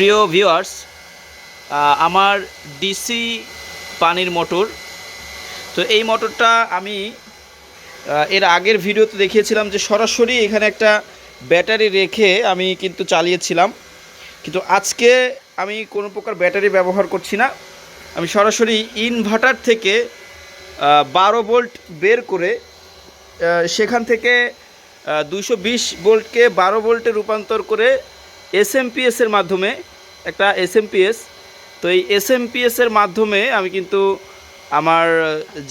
প্রিয় ভিউয়ার্স আমার ডিসি পানির মোটর তো এই মোটরটা আমি এর আগের ভিডিওতে দেখিয়েছিলাম যে সরাসরি এখানে একটা ব্যাটারি রেখে আমি কিন্তু চালিয়েছিলাম। কিন্তু আজকে আমি কোনো প্রকার ব্যাটারি ব্যবহার করছি না। আমি সরাসরি ইনভার্টার থেকে বারো ভোল্ট বের করে সেখান থেকে দুইশো বিশ ভোল্টকে বারো ভোল্টে রূপান্তর করে এসএমপিএসের মাধ্যমে একটা এসএমপিএস তো এই এসএমপিএসের মাধ্যমে আমি কিন্তু আমার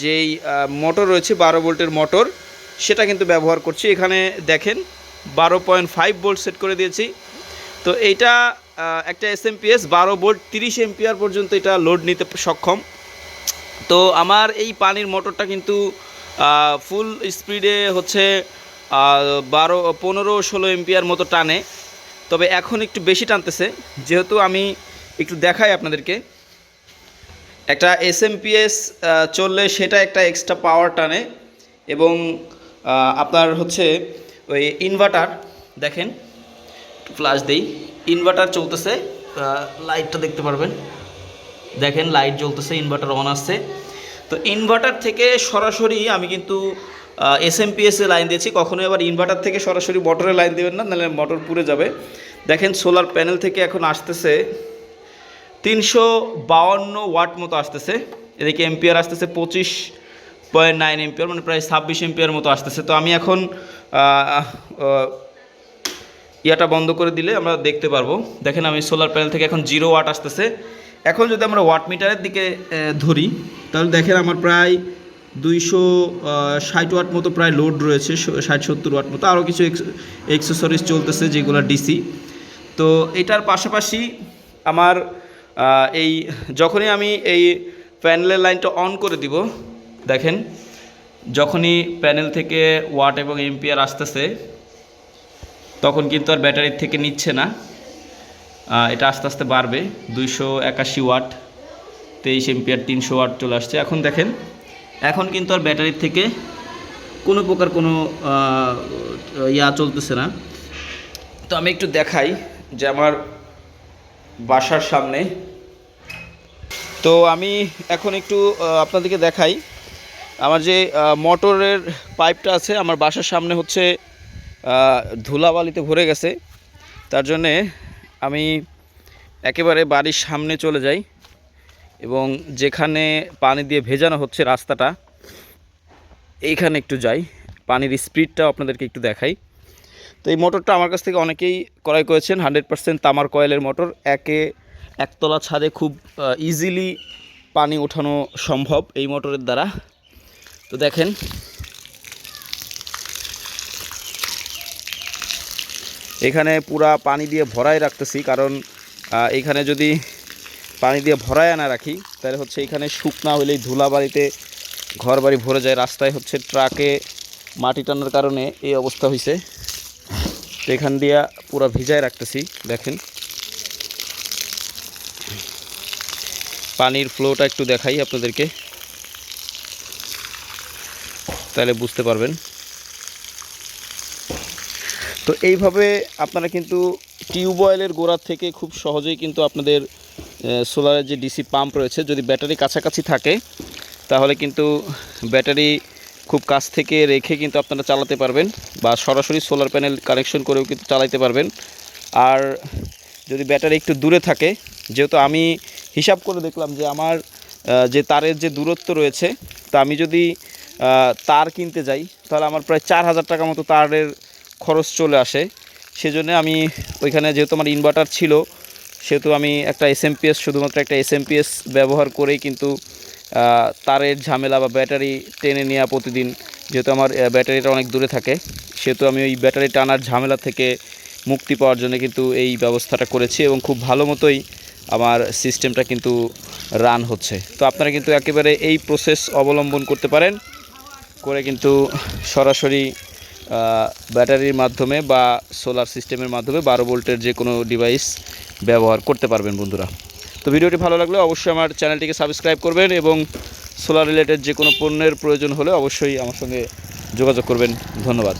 যেই মোটর রয়েছে, বারো ভোল্টের মোটর সেটা কিন্তু ব্যবহার করছি। এখানে দেখেন, বারো পয়েন্ট ফাইভ ভোল্ট সেট করে দিয়েছি। তো এইটা একটা এসএমপিএস বারো ভোল্ট তিরিশ এমপিআর পর্যন্ত এটা লোড নিতে সক্ষম। তো আমার এই পানির মোটরটা কিন্তু ফুল স্পিডে হচ্ছে বারো, পনেরো, ষোলো এমপিআর মতো টানে। তবে এখন একটু বেশি টানতেছে। যেহেতু আমি একটু দেখাই আপনাদেরকে। একটা এসএমপিএস চললে সেটা একটা এক্সট্রা পাওয়ার টানে এবং আপনার হচ্ছে ওই ইনভার্টার দেখেন ফ্লাশ দেই। ইনভার্টার চলতেছে লাইটটা দেখতে পারবেন। দেখেন লাইট জ্বলতেছে ইনভার্টার অন আসছে। তো ইনভার্টার থেকে সরাসরি আমি কিন্তু এসএমপিএসে লাইন দিয়েছি। কখনো এবার ইনভার্টার থেকে সরাসরি মোটরে লাইন দেবেন না, নাহলে মোটর পুড়ে যাবে। দেখেন সোলার প্যানেল থেকে এখন আসতেছে তিনশো বাউন্ন ওয়াট মতো আসতেছে। এদিকে এম্পিয়ার আসতেছে পঁচিশ পয়েন্ট নাইন এম্পিয়ার মানে প্রায় ছাব্বিশ এম্পিয়ার মতো আসতেছে। তো আমি এখন ইয়াটা বন্ধ করে দিলে আমরা দেখতে পারব। দেখেন আমি সোলার প্যানেল থেকে এখন জিরো ওয়াট আসতেছে। এখন যদি আমরা ওয়াট মিটারের দিকে ধরি, তাহলে দেখেন আমার প্রায় দুইশো ষাট ওয়াট মতো প্রায় লোড রয়েছে ষাট, সত্তর ওয়াট মতো। আরও কিছু এক্সেসরিজ চলতেছে যেগুলো ডিসি তো এটার পাশাপাশি আমার এই, যখনই আমি এই প্যানেলের লাইনটা অন করে দিব, দেখেন, যখনই প্যানেল থেকে ওয়াট এবং এম্পিয়ার আসতেছে, তখন কিন্তু আর ব্যাটারির থেকে নিচ্ছে না। এটা আস্তে আস্তে বাড়বে। দুইশো একাশি ওয়াট, তেইশ এম্পিয়ার তিনশো ওয়াট চলে আসছে। এখন দেখেন এখন কিন্তু আর ব্যাটারির থেকে কোনো প্রকার কোনো ইয়া চলতেছে না। তো আমি একটু দেখাই যে আমার বাসার সামনে। তো আমি এখন একটু আপনাদেরকে দেখাই। আমার যে মোটরের পাইপটা আছে, আমার বাসার সামনে হচ্ছে ধুলাবালিতে ভরে গেছে। তার জন্যে আমি একেবারে বাড়ির সামনে চলে যাই। এবং যেখানে পানি দিয়ে ভেজানো হচ্ছে রাস্তাটা এইখানে একটু যাই। পানির স্পিডটা আপনাদেরকে একটু দেখাই। তো এই মোটরটা আমার কাছ থেকে অনেকেই ক্রয় করেছেন হান্ড্রেড পার্সেন্ট তামার কয়েলের মোটর। একে একতলা ছাদে খুব ইজিলি পানি ওঠানো সম্ভব এই মোটরের দ্বারা। তো দেখেন এখানে পুরা পানি দিয়ে ভরাই রাখতেছি কারণ আহ, এইখানে যদি পানি দিয়ে ভরায় না রাখি। তাহলে হচ্ছে এখানে শুকনা হলেই ধুলা বাড়িতে ঘর বাড়ি ভরে যায়। রাস্তায় হচ্ছে ট্রাকে মাটি টানার কারণে এই অবস্থা হয়েছে তো এখান দিয়ে পুরো ভিজায় রাখতেছি, দেখেন। পানির ফ্লোটা একটু দেখাই আপনাদেরকে। তাহলে বুঝতে পারবেন। তো এইভাবে আপনারা কিন্তু টিউবওয়েলের গোড়া থেকে খুব সহজেই কিন্তু আপনাদের সোলারের যে ডিসি পাম্প রয়েছে, যদি ব্যাটারি কাছাকাছি থাকে, তাহলে কিন্তু ব্যাটারি খুব কাছ থেকে রেখে কিন্তু আপনারা চালাতে পারবেন বা সরাসরি সোলার প্যানেল কানেকশন করেও কিন্তু চালাতে পারবেন। আর যদি ব্যাটারি একটু দূরে থাকে, যেহেতু আমি হিসাব করে দেখলাম যে আমার যে তারের যে দূরত্ব রয়েছে, তা আমি যদি তার কিনতে যাই, তাহলে আমার প্রায় চার হাজার টাকা মতো তারের খরচ চলে আসে। সেজন্য আমি ওইখানে যেহেতু আমার ইনভার্টার ছিল সেহেতু আমি একটা এসএমপিএস শুধুমাত্র একটা এসএমপিএস ব্যবহার করেই কিন্তু তারের ঝামেলা বা ব্যাটারি টেনে নেওয়া প্রতিদিন, যেহেতু আমার ব্যাটারিটা অনেক দূরে থাকে, সেহেতু আমি ওই ব্যাটারি টানার ঝামেলা থেকে মুক্তি পাওয়ার জন্য কিন্তু এই ব্যবস্থাটা করেছি এবং খুব ভালো মতোই আমার সিস্টেমটা কিন্তু রান হচ্ছে। তো আপনারা কিন্তু একেবারে এই প্রসেস অবলম্বন করতে পারেন, করে কিন্তু সরাসরি ব্যাটারির মাধ্যমে বা সোলার সিস্টেমের মাধ্যমে বারো ভোল্টের যে কোনো ডিভাইস ব্যবহার করতে পারবেন বন্ধুরা। তো ভিডিওটি ভালো লাগলে অবশ্যই আমার চ্যানেলটিকে সাবস্ক্রাইব করবেন এবং সোলার রিলেটেড যে কোনো পণ্যের প্রয়োজন হলে অবশ্যই আমার সঙ্গে যোগাযোগ করবেন। ধন্যবাদ।